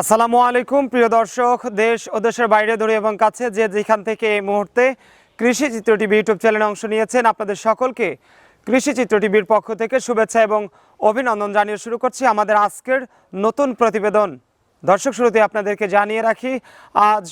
আসসালামু আলাইকুম, প্রিয় দর্শক, দেশ ও দেশের বাইরে দূরে এবং কাছে যে যেখান থেকে এই মুহূর্তে কৃষি চিত্র টিভি ইউটিউব চ্যানেলে অংশ নিয়েছেন, আপনাদের সকলকে কৃষি চিত্র টিভির পক্ষ থেকে শুভেচ্ছা এবং অভিনন্দন জানিয়ে শুরু করছি আমাদের আজকের নতুন প্রতিবেদন। দর্শক, শুরুতে আপনাদেরকে জানিয়ে রাখি, আজ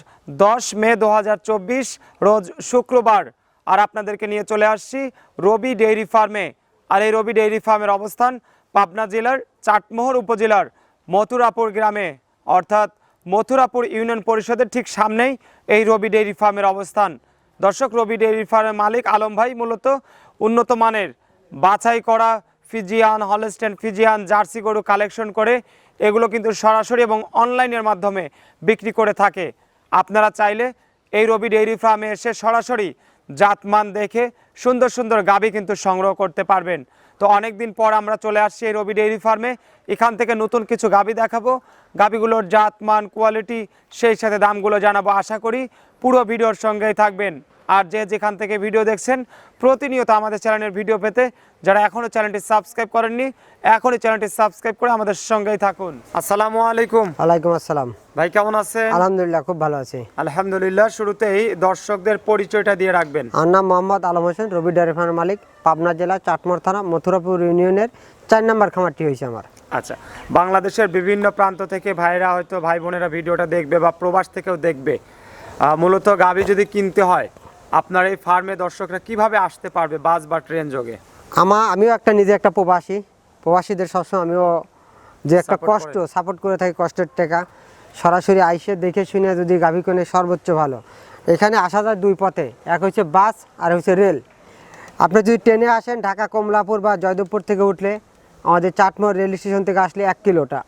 দশ মে দু হাজার চব্বিশ, রোজ শুক্রবার, আর আপনাদেরকে নিয়ে চলে আসছি রবি ডেইরি ফার্মে। আর এই রবি ডেইরি ফার্মের অবস্থান পাবনা জেলার চাটমোহর উপজেলার মথুরাপুর গ্রামে। অর্থাৎ মথুরাপুর ইউনিয়ন পরিষদের ঠিক সামনেই এই রবি ডেইরি ফার্মের অবস্থান। দর্শক, রবি ডেইরি ফার্মের মালিক আলম ভাই মূলত উন্নত মানের বাছাই করা ফিজিয়ান, হলস্টেন ফিজিয়ান, জার্সি গরু কালেকশন করে এগুলো কিন্তু সরাসরি এবং অনলাইনের মাধ্যমে বিক্রি করে থাকে। আপনারা চাইলে এই রবি ডেইরি ফার্মে এসে সরাসরি জাতমান দেখে সুন্দর সুন্দর গাবি কিন্তু সংগ্রহ করতে পারবেন। তো অনেক দিন পর আমরা চলে আসছি এই রবি ডেইরি ফার্মে। এখান থেকে নতুন কিছু গাবি দেখাবো। গাবিগুলোর জাত মান কোয়ালিটি সেই সাথে দামগুলো জানাব আশা করি। পুরো ভিডিওর সঙ্গেই থাকবেন। আর যে যেখান থেকে ভিডিও দেখছেন প্রতিনিয়ত আমাদের চ্যানেলের ভিডিও পেতে যারা এখনও চ্যানেলটি সাবস্ক্রাইব করেননি এখনই চ্যানেলটি সাবস্ক্রাইব করে আমাদের সঙ্গেই থাকুন। আসসালামু আলাইকুম। ওয়ালাইকুম আসসালাম। ভাই কেমন আছেন? আলহামদুলিল্লাহ খুব ভালো আছি। আলহামদুলিল্লাহ শুরুতেই দর্শকদের পরিচয়টা দিয়ে রাখবেন। আমার নাম মোহাম্মদ আলম হোসেন রবি ডেয়ারি ফার্মের মালিক পাবনা জেলা চাটমোর থানা মথুরাপুর ইউনিয়নের চার নম্বর খামারটি হয়েছে আমার। আচ্ছা বাংলাদেশের বিভিন্ন প্রান্ত থেকে ভাইরা হয়তো ভাই বোনেরা ভিডিওটা দেখবে বা প্রবাস থেকেও দেখবে। মূলত গাবি যদি কিনতে হয় আপনার এই ফার্মে দর্শকরা কীভাবে আসতে পারবে বাস বা ট্রেন যোগে? আমা আমিও একটা নিজে একটা প্রবাসী। প্রবাসীদের সবসময় আমিও যে একটা কষ্ট সাপোর্ট করে থাকি কষ্টের টাকা সরাসরি আইসে দেখে শুনে যদি গাভী কোনে সর্বোচ্চ ভালো। এখানে আসা যায় দুই পথে এক হচ্ছে বাস আর হচ্ছে রেল। আপনি যদি ট্রেনে আসেন ঢাকা কমলাপুর বা জয়দেবপুর থেকে উঠলে আমাদের চাটমোহর রেল স্টেশন থেকে আসলে এক কিলোটা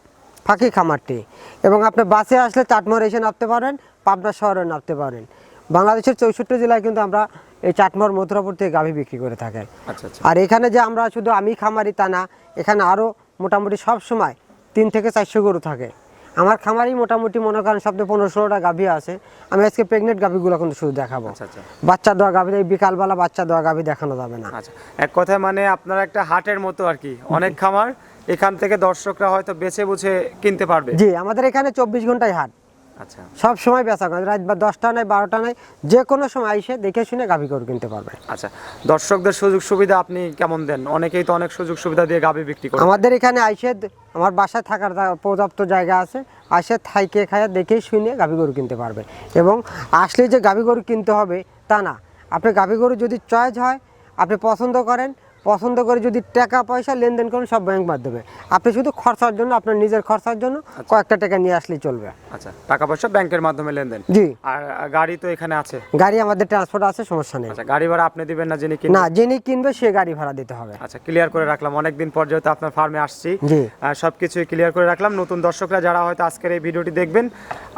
ফাঁকি খামারটি। এবং আপনি বাসে আসলে চাটমোহর এসে নামতে পারেন পাবনা শহরে নামতে পারেন বাংলাদেশের চৌষট্টি জেলায় কিন্তু আমরা এই চাটমোহর মথুরাপুর থেকে গাভী বিক্রি করে থাকি। আচ্ছা আচ্ছা। আর এখানে যে আমরা শুধু আমি খামারি তা না এখানে আরও মোটামুটি সব সময় তিন থেকে চারশো গরু থাকে। আমার খামারই মোটামুটি মনে করেন সব পনেরো ষোলোটা গাভী আছে। আমি আজকে প্রেগনেন্ট গাভীগুলো কিন্তু শুধু দেখাবো। আচ্ছা বাচ্চা দেওয়া গাভী এই বিকালবেলা বাচ্চা দেওয়া গাভী দেখানো যাবে না। এক কথায় মানে আপনার একটা হাটের মতো আর কি। অনেক খামার এখান থেকে দর্শকরা হয়তো বেছে বুঝে কিনতে পারবে। জি আমাদের এখানে চব্বিশ ঘন্টায় হাট। আচ্ছা। সব সময় বেচা করে রাত বা দশটা নয় বারোটা নয় যে কোনো সময় এসে দেখে শুনে গাভী গরু কিনতে পারবে। আচ্ছা দর্শকদের সুযোগ সুবিধা আপনি কেমন দেন? অনেকেই তো অনেক সুযোগ সুবিধা দিয়ে গাবি বিক্রি করে। আমাদের এখানে আইসে আমার বাসায় থাকার পর্যাপ্ত জায়গা আছে আসে থাইকে খায়া দেখেই শুনে গাভী গরু কিনতে পারবে। এবং আসলে যে গাভী গরু কিনতে হবে তা না। আপনি গাভী গরু যদি চয়েস হয় আপনি পছন্দ করেন পছন্দ করে যদি টাকা পয়সা লেনদেন করেন সব ব্যাংক মাধ্যমে। আপনি শুধু খরচার জন্য আপনার নিজের খরচার জন্য কয়েকটা টাকা নিয়ে আসলেই চলবে। আচ্ছা টাকা পয়সা ব্যাংকের মাধ্যমে লেনদেন। জি। আর গাড়ি তো এখানে আছে? গাড়ি আমাদের ট্রান্সপোর্ট আছে সমস্যা নেই। আচ্ছা গাড়ি ভাড়া আপনি দিবেন না যিনি না যিনি কিনবে সে গাড়ি ভাড়া দিতে হবে। আচ্ছা ক্লিয়ার করে রাখলাম। অনেকদিন পর যেহেতু আপনার ফার্মে আসছি জি। সব কিছুই ক্লিয়ার করে রাখলাম। নতুন দর্শকরা যারা হয়তো আজকের এই ভিডিওটি দেখবেন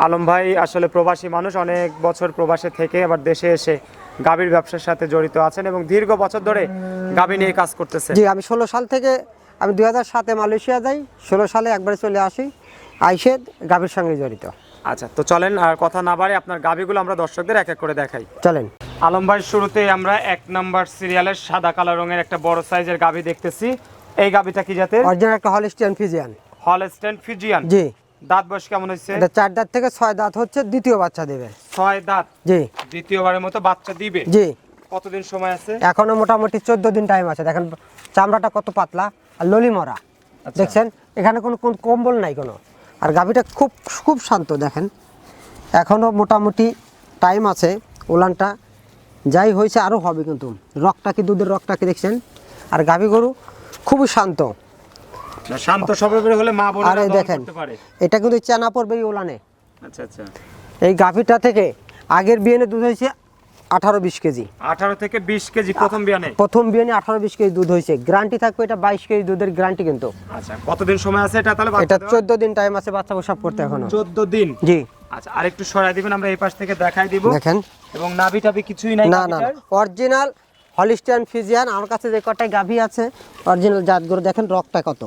আলম ভাই আসলে প্রবাসী মানুষ অনেক বছর প্রবাসে থেকে আবার দেশে এসে গাভীর ব্যবসার সাথে জড়িত আছেন এবং দীর্ঘ বছর ধরে গাভী নিয়ে কাজ করতেছে জি আমি ষোলো সাল থেকে আমি দুই হাজার সাতে মালয়েশিয়া যাই ষোলো সালে একবারে চলে আসি আইসে গাভীর সঙ্গে জড়িত। আচ্ছা তো চলেন আর কথা না বাড়ে আপনার গাভীগুলো আমরা দর্শকদের এক এক করে দেখাই। চলেন। আলম ভাই শুরুতে আমরা এক নাম্বার সিরিয়ালের সাদা কালো রঙের একটা বড় সাইজের গাভী দেখতেছি। এই গাভীটা কি জাতের? অরিজিনাল একটা হলিস্টিয়ান ফিজিয়ান হলস্টেন ফিজিয়ান জি। দাঁত বয়স কেমন হয়েছে? এটা চার দাঁত থেকে ছয় দাঁত হচ্ছে দ্বিতীয় বাচ্চা দেবে। ছয় দাঁত। জি। দ্বিতীয়বারের মতো বাচ্চা দিবে? জি। কতদিন সময় আছে? এখনও মোটামুটি চোদ্দ দিন টাইম আছে। দেখেন চামড়াটা কত পাতলা আর ললিমরা মরা। দেখছেন? এখানে কোনো কোন কম্বল নাই কোনো। আর গাভীটা খুব খুব শান্ত দেখেন। এখনও মোটামুটি টাইম আছে ওলানটা যাই হয়েছে আরও হবে কিন্তু। রকটা কি দুধের রকটা কি দেখছেন? আর গাভী গরু খুবই শান্ত। শান্ত স্বভাবের হলে মা আর দেখেন এটা কিন্তু চেনা পড়বে এই ওলানে আচ্ছা আচ্ছা। এই গাভীটা থেকে আগের বিয়ানে দুধ হয়েছে আঠারো বিশ কেজি। আঠারো থেকে বিশ কেজি প্রথম বিয়ানে? প্রথম বিয়ানে আঠারো বিশ কেজি দুধ হয়েছে। গ্যারান্টি থাকবে এটা বাইশ কেজি দুধের গ্যারান্টি কিন্তু। আচ্ছা কতদিন সময় আছে এটা তাহলে? এটা চোদ্দ দিন টাইম আছে বাচ্চা প্রসাব করতে এখনও। চোদ্দ দিন? জি। আচ্ছা আরেকটু সরাই দিবেন আমরা এই পাশ থেকে দেখাই দিব। দেখেন। এবং নাভি টাভি কিছুই নাই না না অরিজিনাল হলিস্টিয়ান ফিজিয়ান আমার কাছে যে কটাই গাভী আছে অরিজিনাল জাতগুলো দেখেন রকটা কত।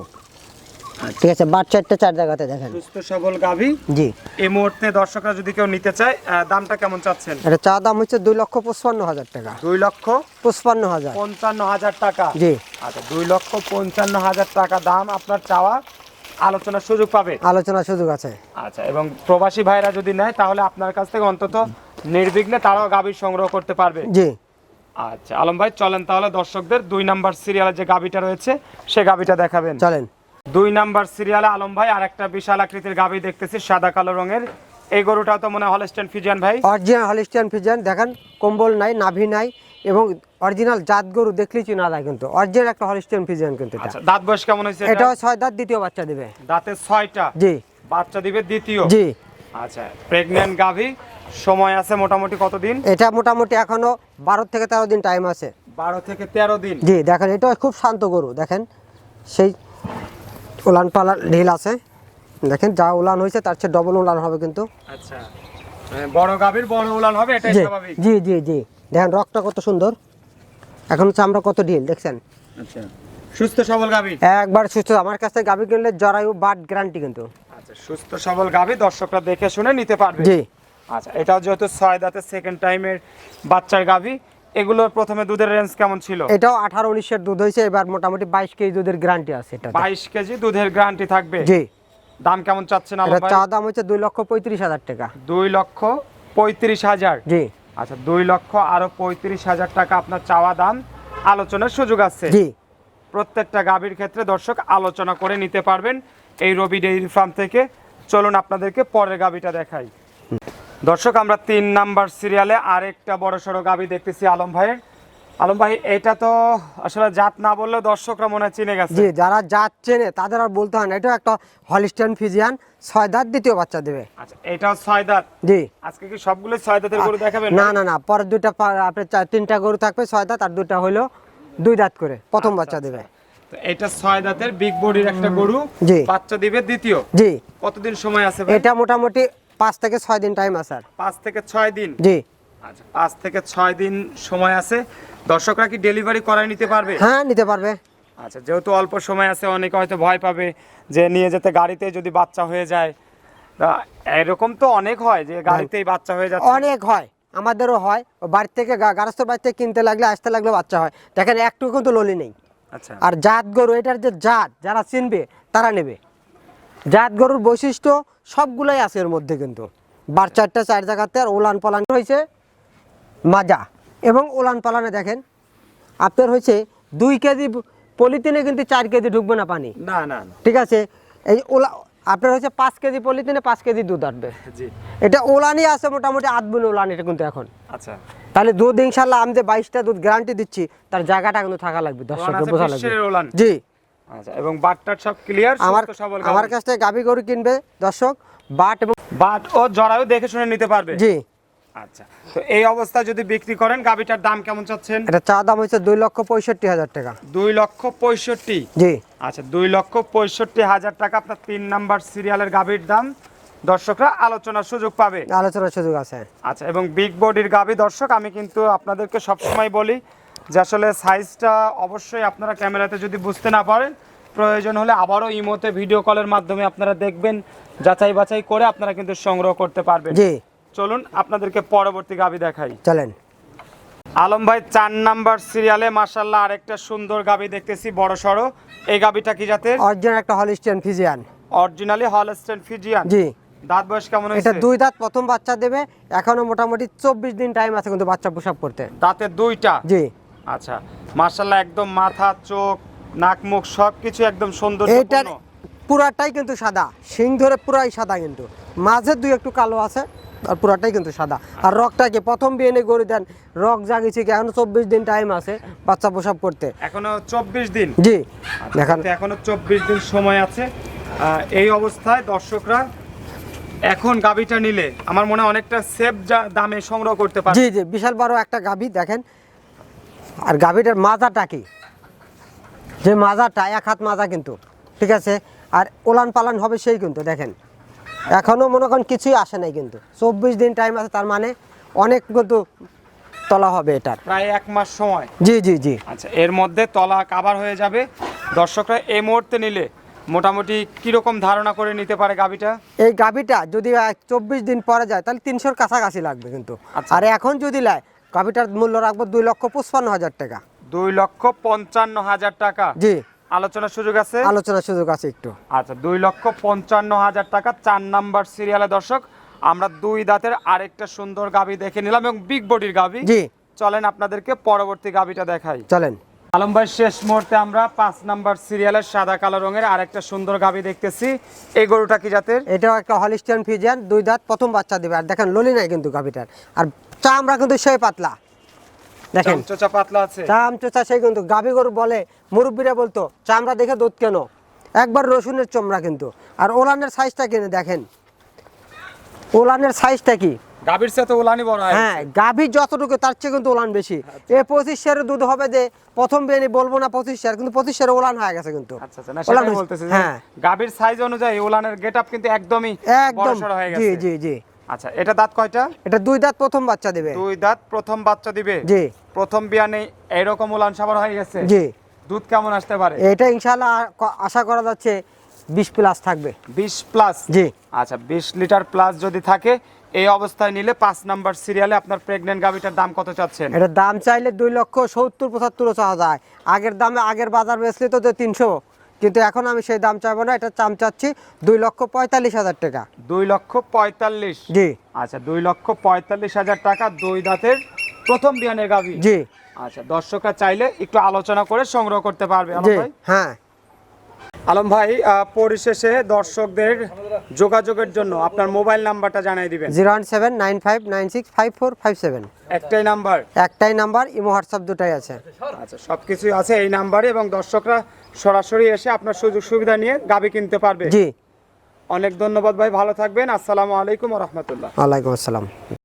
ঠিক আছে বাট চারটে চার জায়গাতে দেখেন। সুস্থ সবল গাভী। জি। এই মুহূর্তে দর্শকরা যদি কেউ নিতে চায় দামটা কেমন চাচ্ছেন? এটা চা দাম হচ্ছে দুই লক্ষ পঁচপান্ন হাজার টাকা। দুই লক্ষ পঁচপান্ন হাজার। পঞ্চান্ন হাজার টাকা। জি। আচ্ছা দুই লক্ষ পঞ্চান্ন হাজার টাকা দাম আপনার চাওয়া আলোচনার সুযোগ পাবে? আলোচনার সুযোগ আছে। আচ্ছা এবং প্রবাসী ভাইরা যদি নেয় তাহলে আপনার কাছ থেকে অন্তত নির্বিঘ্নে তারাও গাভী সংগ্রহ করতে পারবে। জি। আচ্ছা আলম ভাই চলেন তাহলে দর্শকদের দুই নাম্বার সিরিয়ালের যে গাভীটা রয়েছে সে গাভীটা দেখাবেন। চলেন। দুই নাম্বার সিরিয়ালে আলম ভাই আর একটা বিশাল আকৃতির গাভী দেখতেছি সাদা কালো রঙের। এই গরুটাও তো মনে হয় হলস্টেন ফিজিয়ান ভাই। অরিজিনাল হলিস্টিয়ান ফিজিয়ান দেখেন কম্বল নাই নাভি নাই এবং অরিজিনাল জাত গরু দেখলেই চিনা যায় কিন্তু। অরিজিনাল একটা হলিস্টিয়ান ফিজিয়ান কিন্তু এটা। আচ্ছা দাঁত বয়স কেমন হয়েছে এটা? ছয় দাঁত দ্বিতীয় বাচ্চা দিবে। দাঁতে ছয়টা? জি। বাচ্চা দিবে দ্বিতীয়? জি। আচ্ছা প্রেগন্যান্ট গাভী সময় আছে মোটামুটি কতদিন? এটা মোটামুটি এখনও বারো থেকে তেরো দিন টাইম আছে। বারো থেকে তেরো দিন। জি দেখেন এটা খুব শান্ত গরু দেখেন। সেই উলান পালান ঢিল আছে। দেখেন যা উলান হয়েছে তার চেয়ে ডবল উলান হবে কিন্তু। আচ্ছা। মানে বড় গাভীর বড় উলান হবে এটাই জি স্বাভাবিক? জি জি জি। দেখেন রকটা কত সুন্দর। এখন চামড়া কত ঢিল দেখছেন? আচ্ছা। সুস্থ সবল গাভী? একবার সুস্থ। আমার কাছ থেকে গাভি কিনলে জরায়ু বাট গ্যারান্টি কিন্তু। আচ্ছা সুস্থ সবল গাভী দর্শকরা দেখে শুনে নিতে পারবে। জি। আচ্ছা এটাও যেহেতু ছয় দাঁতে সেকেন্ড টাইমের বাচ্চার গাভী এগুলোর প্রথমে দুধের রেঞ্জ কেমন ছিল? এটাও আঠারো উনিশের দুধ হয়েছে এবার মোটামুটি বাইশ কেজি দুধের গ্যারান্টি আছে এটা বাইশ কেজি দুধের গ্যারান্টি থাকবে? জি। দাম কেমন চাচ্ছেন আলম ভাই? চা দাম হচ্ছে দুই লক্ষ পঁয়ত্রিশ হাজার টাকা। দুই লক্ষ পঁয়ত্রিশ হাজার? জি। আচ্ছা দুই লক্ষ আরও পঁয়ত্রিশ হাজার টাকা আপনার চাওয়া দাম আলোচনার সুযোগ আছে। জি। প্রত্যেকটা গাভীর ক্ষেত্রে দর্শক আলোচনা করে নিতে পারবেন এই রবি ডেইরি ফার্ম থেকে। চলুন আপনাদেরকে পরের গাভীটা দেখাই। দর্শক আমরা তিন নাম্বার সিরিয়ালে আরেকটা বড় সড়ো গাভী দেখতেছি আলম ভাইয়ের। আলম ভাই এটা তো আসলে জাত না বললে দর্শকরা মনে চিনে গেছে। জি যারা জাত চেনে তাদের আর বলতে হয় না। এটা একটা হলিস্টান ফিজিয়ান ছয় দাঁত দ্বিতীয় বাচ্চা দেবে। আচ্ছা এটাও ছয় দাঁত? জি। আজকে কি সবগুলো ছয় দাঁতের গরু দেখাবেন না না না পরের দুইটা চার তিনটা গরু থাকবে ছয় দাঁত আর দুটা হলো দুই দাঁত করে প্রথম বাচ্চা দেবে। তো এটা ছয় দাঁতের বিগ বডির একটা গরু জি। বাচ্চা দিবে দ্বিতীয়। জি। কতদিন সময় আছে এটা মোটামুটি পাঁচ থেকে ছয় দিন টাইম আছে পাঁচ থেকে ছয় দিন? জি। আচ্ছা পাঁচ থেকে ছয় দিন সময় আছে। দর্শকরা কি ডেলিভারি করায় নিতে পারবে? হ্যাঁ নিতে পারবে। আচ্ছা যেহেতু অল্প সময় আছে অনেকে হয়তো ভয় পাবে যে নিয়ে যেতে গাড়িতে যদি বাচ্চা হয়ে যায়। তা এরকম তো অনেক হয় যে গাড়িতেই বাচ্চা হয়ে যাচ্ছে। অনেক হয় আমাদেরও হয়। বাড়ি থেকে গা- গারস্থ বাড়ি থেকে কিনতে লাগলে আসতে লাগলে বাচ্চা হয়। দেখেন একটু কিন্তু ললি নেই। আচ্ছা। আর জাত গরু এটার যে জাত যারা চিনবে তারা নেবে। জাত গরুর বৈশিষ্ট্য সবগুলাই আছে এর মধ্যে কিন্তু। বার চারটা চার জায়গাতে আর ওলান পালান হয়েছে মাজা। এবং ওলান পালানে দেখেন আপনার হয়েছে দুই কেজি পলিথিনে কিন্তু চার কেজি ঢুকবে না পানি। না না ঠিক আছে? এই ওলা আপনার হচ্ছে পাঁচ কেজি পলিথিনে পাঁচ কেজি দুধ আসবে। এটা ওলানি আছে মোটামুটি আধ বুন ওলান এটা কিন্তু এখন। আচ্ছা। তাহলে দুধ ইনশাল্লাহ আমি যে বাইশটা দুধ গ্যারান্টি দিচ্ছি তার জায়গাটা কিন্তু থাকা লাগবে দর্শককে আছে বোঝা লাগবে। জি। আচ্ছা এবং বাটটার সব ক্লিয়ার আমার সবল আমার কাছ থেকে গাভী গরু কিনবে দর্শক বাট এবং বাট ও জরায়ু দেখে শুনে নিতে পারবে? জি। আচ্ছা তো এই অবস্থায় যদি বিক্রি করেন গাবিটার দাম কেমন চাচ্ছেন? এটা চা দাম হচ্ছে দুই লক্ষ পঁয়ষট্টি হাজার টাকা। দুই লক্ষ পঁয়ষট্টি? জি। আচ্ছা দুই লক্ষ পঁয়ষট্টি হাজার টাকা আপনার তিন নাম্বার সিরিয়ালের গাভীর দাম। দর্শকরা আলোচনার সুযোগ পাবে। আলোচনার সুযোগ আছে। আচ্ছা এবং বিগ বডির গাভী দর্শক আমি কিন্তু আপনাদেরকে সবসময় বলি যে আসলে সাইজটা অবশ্যই আপনারা ক্যামেরাতে যদি বুঝতে না পারেন প্রয়োজন হলে আবারও ইমোতে ভিডিও কলের মাধ্যমে আপনারা দেখবেন যাচাই বাছাই করে আপনারা কিন্তু সংগ্রহ করতে পারবেন। জি। চলুন আপনাদেরকে পরবর্তী গাভী দেখাই। চলেন। আলম ভাই চার নাম্বার সিরিয়ালে মাসাল্লাহ আরেকটা সুন্দর গাভী দেখতেছি বড় সড়ো। এই গাভীটা কি জাতের? অরিজিনাল একটা Holstein Friesian originally Holstein Friesian জি। দাঁত বয়স কেমন এটা হয়েছে দুই দাঁত প্রথম বাচ্চা দেবে এখনও মোটামুটি চব্বিশ দিন টাইম আছে কিন্তু বাচ্চা প্রসাব করতে দাঁতে দুইটা? জি। আচ্ছা মার্শাল্লাহ একদম মাথা চোখ নাক মুখ সবকিছু একদম সুন্দর এইটার পুরাটাই কিন্তু সাদা শিং ধরে পুরাই সাদা কিন্তু। মাঝে দুই একটু কালো আছে আর পুরাটাই কিন্তু সাদা। আর রকটাকে প্রথম বিয়ে গরু দেন রক জাগিছে কি এখনও চব্বিশ দিন টাইম আছে বাচ্চা প্রসাব করতে। এখনও চব্বিশ দিন? জি দেখান। তো এখনও চব্বিশ দিন সময় আছে। এই অবস্থায় দর্শকরা এখন গাবিটা নিলে আমার মনে হয় অনেকটা সেফ দামে সংগ্রহ করতে পারে জি জি বিশাল বড় একটা গাভী দেখেন। আর গাভীটার মাজাটা কি? যে মাজাটা এক হাত মাজা কিন্তু ঠিক আছে? আর ওলান পালান হবে সেই কিন্তু দেখেন। এখনও মনে করেন কিছুই আসে নাই কিন্তু। চব্বিশ দিন টাইম আছে তার মানে অনেক কিন্তু তলা হবে এটার। প্রায় এক মাস সময়। জি জি জি। আচ্ছা এর মধ্যে তলা কাভার হয়ে যাবে। দর্শকরা এই মুহূর্তে নিলে মোটামুটি কীরকম ধারণা করে নিতে পারে গাবিটা এই গাভীটা যদি চব্বিশ দিন পরে যায় তাহলে তিনশোর কাছাকাছি লাগবে কিন্তু। আচ্ছা। আর এখন যদি লাই গাভীটার মূল্য রাখব দুই লক্ষ পঁচপান্ন হাজার টাকা। দুই লক্ষ পঞ্চান্ন হাজার টাকা? জি। আলোচনার সুযোগ আছে? আলোচনার সুযোগ আছে একটু। আচ্ছা দুই লক্ষ পঞ্চান্ন হাজার টাকা চার নাম্বার সিরিয়ালে দর্শক আমরা দুই দাঁতের আরেকটা সুন্দর গাবি দেখে নিলাম এবং বিগ বডির গাবি জি। চলেন আপনাদেরকে পরবর্তী গাবিটা দেখাই। চলেন। আলম ভাই শেষ মুহূর্তে আমরা পাঁচ নাম্বার সিরিয়ালের সাদা কালো রঙের আরেকটা সুন্দর গাবি দেখতেছি। এই গরুটা কি জাতের? এটাও একটা হলিস্টিয়ান ফিজিয়ান দুই দাঁত প্রথম বাচ্চা দেবে। আর দেখেন ললি নাই কিন্তু গাভিটার আর চামড়া কিন্তু সেই পাতলা। দেখেন। চোচা পাতলা আছে। চাম চোচা সেই কিন্তু। গাভী গরু বলে মুরব্বীরা বলতো চামড়া দেখে দুধ কেন? একবার রসুনের চমড়া কিন্তু। আর ওলানের সাইজটা কিনে দেখেন। ওলানের সাইজটা কি? গাবির সাথে উলানি বড় হয় হ্যাঁ গাভী যতটুকু তার চেয়ে কিন্তু ওলান বেশি। এ পঁচিশ সেরের দুধ হবে যে প্রথম বিয়ানি বলব না পঁচিশ সের কিন্তু পঁচিশ সেরে ওলান হয়ে গেছে কিন্তু। আচ্ছা আচ্ছা না ওলান সেটাই বলতেছি যে হ্যাঁ। গাবির সাইজ অনুযায়ী গেটআপ কিন্তু একদমই একদম। হয়ে জি গেছে। জি জি আচ্ছা এটা দাঁত কয়টা? এটা দুই দাঁত প্রথম বাচ্চা দেবে। দুই দাঁত প্রথম বাচ্চা দিবে? জি। প্রথম বিয়ানে এইরকম উলান সাবার হয়ে গেছে? জি। দুধ কেমন আসতে পারে? এটা ইনশাল্লাহ আশা করা যাচ্ছে বিশ প্লাস থাকবে। বিশ প্লাস জি। আচ্ছা বিশ লিটার প্লাস যদি থাকে এই অবস্থায় নিলে পাঁচ নাম্বার সিরিয়ালে আপনার প্রেগনেন্ট গাবিটার দাম কত চাচ্ছেন? এটার দাম চাইলে দুই লক্ষ সত্তর পঁচাত্তরও চাওয়া যায়। আগের দামে আগের বাজার বেচলে তো তিনশো। কিন্তু এখন আমি সেই দাম চাইব না এটা দাম চাচ্ছি দুই লক্ষ পঁয়তাল্লিশ হাজার টাকা। দুই লক্ষ পঁয়তাল্লিশ? জি। আচ্ছা দুই লক্ষ পঁয়তাল্লিশ হাজার টাকা দুই দাঁতের প্রথম বিয়ানের গাবি জি। আচ্ছা দর্শকরা চাইলে একটু আলোচনা করে সংগ্রহ করতে পারবে হ্যাঁ। আলম ভাই পরিশেষে দর্শকদের যোগাযোগের জন্য আপনার মোবাইল নাম্বারটা জানাই দিবেন। Zero one seven nine five nine six five four five seven. একটাই নাম্বার? একটাই নাম্বার ইমো হোয়াটসঅ্যাপ দুটাই আছে। আচ্ছা সবকিছুই আছে এই নাম্বারে এবং দর্শকরা সরাসরি এসে আপনার সুযোগ সুবিধা নিয়ে গাবি কিনতে পারবে। জি। অনেক ধন্যবাদ ভাই ভালো থাকবেন। আসসালামু আলাইকুম রহমতুল্লাহ। ওয়ালাইকুম আসসালাম।